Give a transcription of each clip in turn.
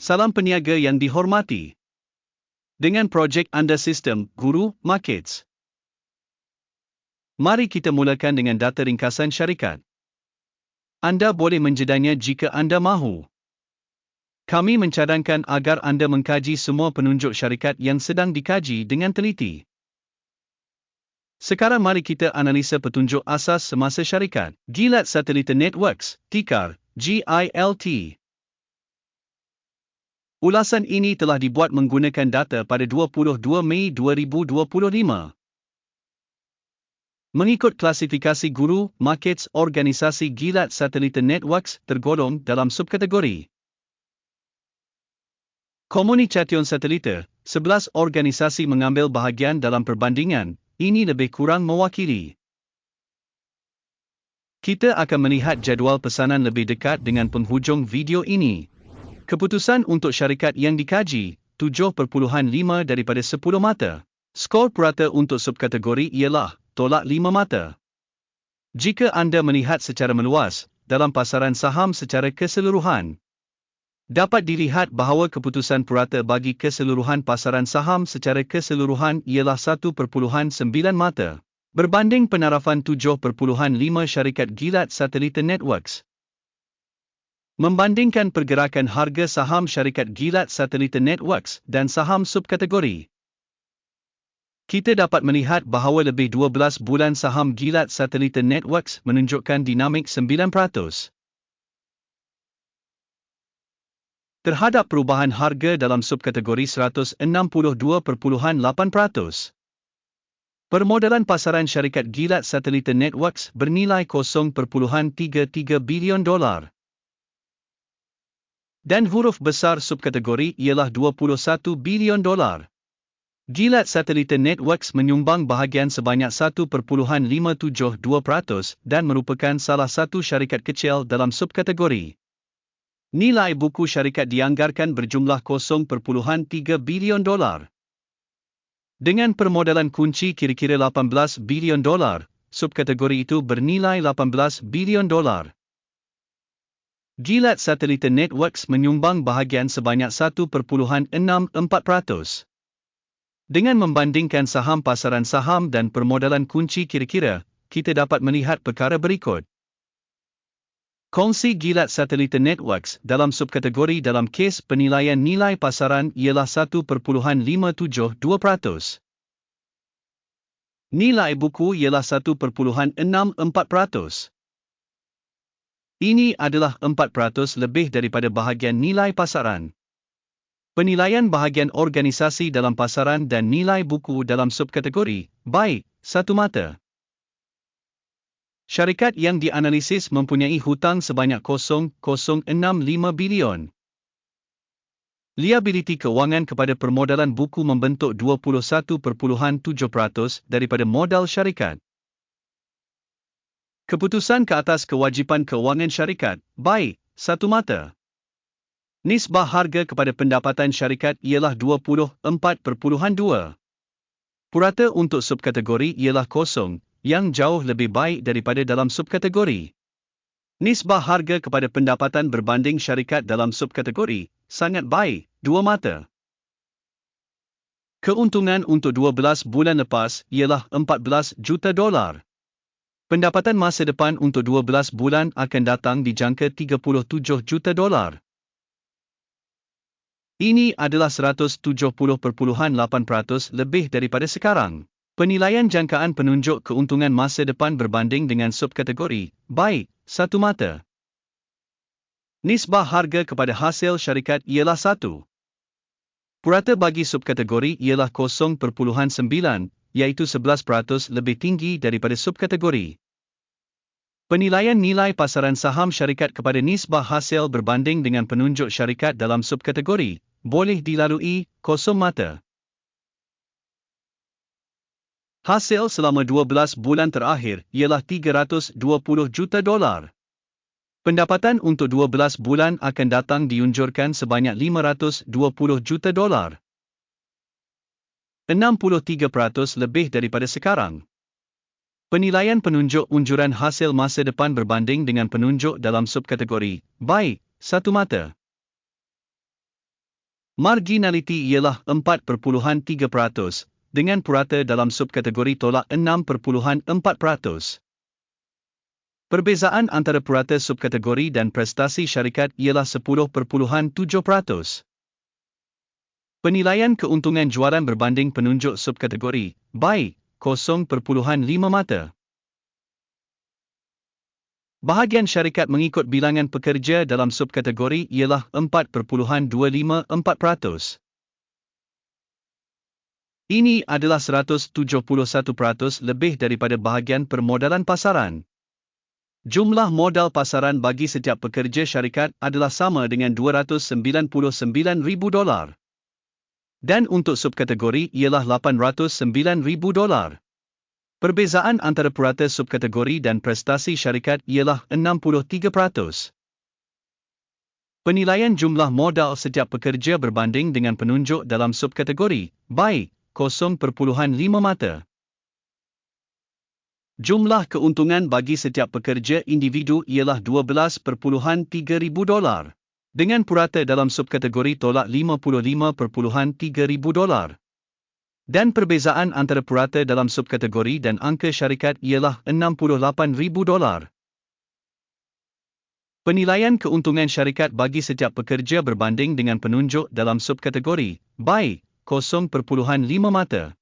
Salam peniaga yang dihormati. Dengan projek anda sistem Guru Markets. Mari kita mulakan dengan data ringkasan syarikat. Anda boleh menjedanya jika anda mahu. Kami mencadangkan agar anda mengkaji semua penunjuk syarikat yang sedang dikaji dengan teliti. Sekarang mari kita analisa petunjuk asas semasa syarikat. Gilat Satellite Networks, TIKAR, GILT. Ulasan ini telah dibuat menggunakan data pada 22 Mei 2025. Mengikut klasifikasi guru, markets organisasi Gilat Satellite Networks tergolong dalam subkategori Komunikation Satelite, 11 organisasi mengambil bahagian dalam perbandingan, ini lebih kurang mewakili. Kita akan melihat jadual pesanan lebih dekat dengan penghujung video ini. Keputusan untuk syarikat yang dikaji, 7.5 daripada 10 mata. Skor purata untuk subkategori ialah tolak 5 mata. Jika anda melihat secara meluas, dalam pasaran saham secara keseluruhan, Dapat dilihat bahawa keputusan purata bagi keseluruhan pasaran saham secara keseluruhan ialah 1.9 mata. Berbanding penarafan 7.5 syarikat Gilat Satellite Networks. Membandingkan pergerakan harga saham syarikat Gilat Satellite Networks dan saham subkategori. Kita dapat melihat bahawa lebih 12 bulan saham Gilat Satellite Networks menunjukkan dinamik 9% terhadap perubahan harga dalam subkategori 162.8%. Permodalan pasaran syarikat Gilat Satellite Networks bernilai 0.33 bilion dolar. Dan huruf besar subkategori ialah 21 bilion dolar. Gilat Satellite Networks menyumbang bahagian sebanyak 1.572% dan merupakan salah satu syarikat kecil dalam subkategori. Nilai buku syarikat dianggarkan berjumlah 0.3 bilion dolar. Dengan permodalan kunci kira-kira 18 bilion dolar, subkategori itu bernilai 18 bilion dolar. Gilat Satellite Networks menyumbang bahagian sebanyak 1.64%. Dengan membandingkan saham pasaran saham dan permodalan kunci kira-kira, kita dapat melihat perkara berikut. Kongsi Gilat Satellite Networks dalam subkategori dalam kes penilaian nilai pasaran ialah 1.572%. Nilai buku ialah 1.64%. Ini adalah 4% lebih daripada bahagian nilai pasaran. Penilaian bahagian organisasi dalam pasaran dan nilai buku dalam subkategori, baik, satu mata. Syarikat yang dianalisis mempunyai hutang sebanyak 0.065 bilion. Liability kewangan kepada permodalan buku membentuk 21.7% daripada modal syarikat. Keputusan ke atas kewajipan kewangan syarikat, baik, satu mata. Nisbah harga kepada pendapatan syarikat ialah 24.2. Purata untuk subkategori ialah kosong, yang jauh lebih baik daripada dalam subkategori. Nisbah harga kepada pendapatan berbanding syarikat dalam subkategori sangat baik, dua mata. Keuntungan untuk 12 bulan lepas ialah 14 juta dolar. Pendapatan masa depan untuk 12 bulan akan datang dijangka 37 juta dolar. Ini adalah 170.8% lebih daripada sekarang. Penilaian jangkaan penunjuk keuntungan masa depan berbanding dengan subkategori, baik, satu mata. Nisbah harga kepada hasil syarikat ialah satu. Purata bagi subkategori ialah 0.9, iaitu 11% lebih tinggi daripada subkategori. Penilaian nilai pasaran saham syarikat kepada nisbah hasil berbanding dengan penunjuk syarikat dalam subkategori, boleh dilalui, kosong mata. Hasil selama 12 bulan terakhir ialah 320 juta dolar. Pendapatan untuk 12 bulan akan datang diunjurkan sebanyak 520 juta dolar. 63% lebih daripada sekarang. Penilaian penunjuk unjuran hasil masa depan berbanding dengan penunjuk dalam subkategori, baik, satu mata. Marginality ialah 4.3% dengan purata dalam subkategori tolak 6.4%. Perbezaan antara purata subkategori dan prestasi syarikat ialah 10.7%. Penilaian keuntungan jualan berbanding penunjuk subkategori, baik, 0.5 mata. Bahagian syarikat mengikut bilangan pekerja dalam subkategori ialah 4.254%. Ini adalah 171% lebih daripada bahagian permodalan pasaran. Jumlah modal pasaran bagi setiap pekerja syarikat adalah sama dengan 299,000 dolar. Dan untuk subkategori ialah 809,000 dolar. Perbezaan antara purata subkategori dan prestasi syarikat ialah 63%. Penilaian jumlah modal setiap pekerja berbanding dengan penunjuk dalam subkategori, baik, 0.5 mata. Jumlah keuntungan bagi setiap pekerja individu ialah 12.3 ribu dolar. Dengan purata dalam subkategori tolak 55.3 ribu dolar. Dan perbezaan antara purata dalam subkategori dan angka syarikat ialah 68,000 dolar. Penilaian keuntungan syarikat bagi setiap pekerja berbanding dengan penunjuk dalam subkategori, baik, 0.5 mata.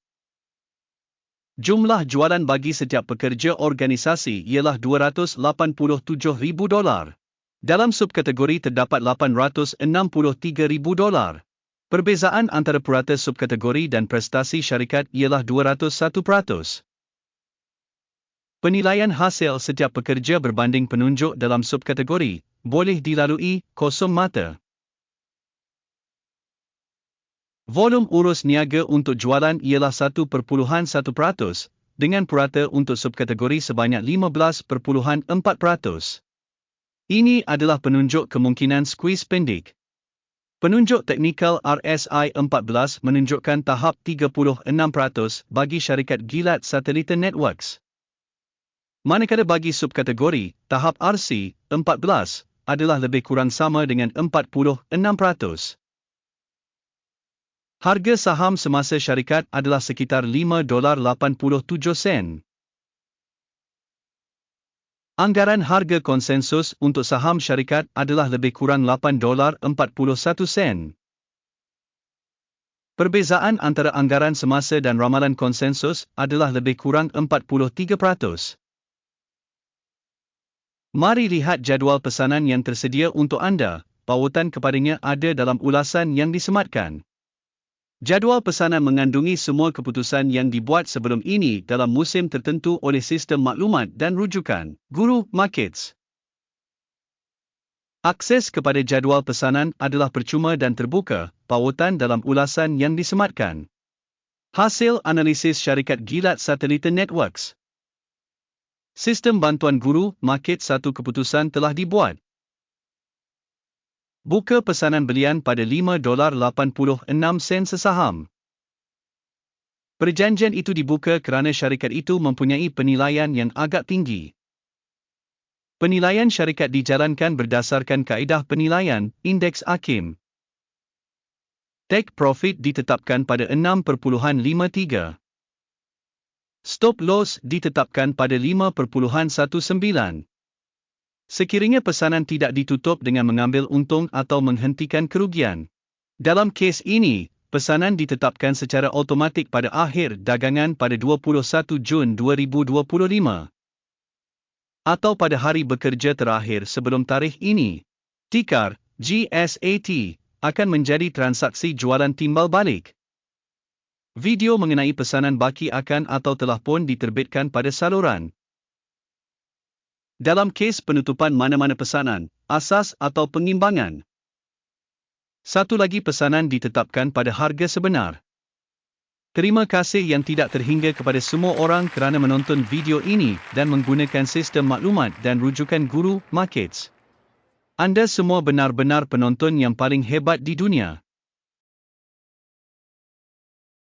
Jumlah jualan bagi setiap pekerja organisasi ialah 287,000 dolar. Dalam subkategori terdapat 863,000 dolar. Perbezaan antara purata subkategori dan prestasi syarikat ialah 201%. Penilaian hasil setiap pekerja berbanding penunjuk dalam subkategori boleh dilalui kosong mata. Volum urus niaga untuk jualan ialah 1.1% dengan purata untuk subkategori sebanyak 15.4%. Ini adalah penunjuk kemungkinan squeeze pendek. Penunjuk teknikal RSI 14 menunjukkan tahap 36% bagi syarikat Gilat Satellite Networks. Manakala bagi subkategori, tahap RC 14 adalah lebih kurang sama dengan 46%. Harga saham semasa syarikat adalah sekitar 5 dolar 87 sen. Anggaran harga konsensus untuk saham syarikat adalah lebih kurang 8 dolar 41 sen. Perbezaan antara anggaran semasa dan ramalan konsensus adalah lebih kurang 43%. Mari lihat jadual pesanan yang tersedia untuk anda. Pautan kepadanya ada dalam ulasan yang disematkan. Jadual pesanan mengandungi semua keputusan yang dibuat sebelum ini dalam musim tertentu oleh sistem maklumat dan rujukan, Guru Markets. Akses kepada jadual pesanan adalah percuma dan terbuka, pautan dalam ulasan yang disematkan. Hasil analisis syarikat Gilat Satellite Networks. Sistem bantuan guru, market satu keputusan telah dibuat. Buka pesanan belian pada 5 dolar 86 sen sesaham. Perjanjian itu dibuka kerana syarikat itu mempunyai penilaian yang agak tinggi. Penilaian syarikat dijalankan berdasarkan kaedah penilaian indeks Akim. Take profit ditetapkan pada 6.53. Stop loss ditetapkan pada 5.19. Sekiranya pesanan tidak ditutup dengan mengambil untung atau menghentikan kerugian. Dalam kes ini, pesanan ditetapkan secara automatik pada akhir dagangan pada 21 Jun 2025. Atau pada hari bekerja terakhir sebelum tarikh ini. Tikar, GSAT, akan menjadi transaksi jualan timbal balik. Video mengenai pesanan baki akan atau telah pun diterbitkan pada saluran dalam kes penutupan mana-mana pesanan, asas atau pengimbangan. Satu lagi pesanan ditetapkan pada harga sebenar. Terima kasih yang tidak terhingga kepada semua orang kerana menonton video ini dan menggunakan sistem maklumat dan rujukan guru markets. Anda semua benar-benar penonton yang paling hebat di dunia.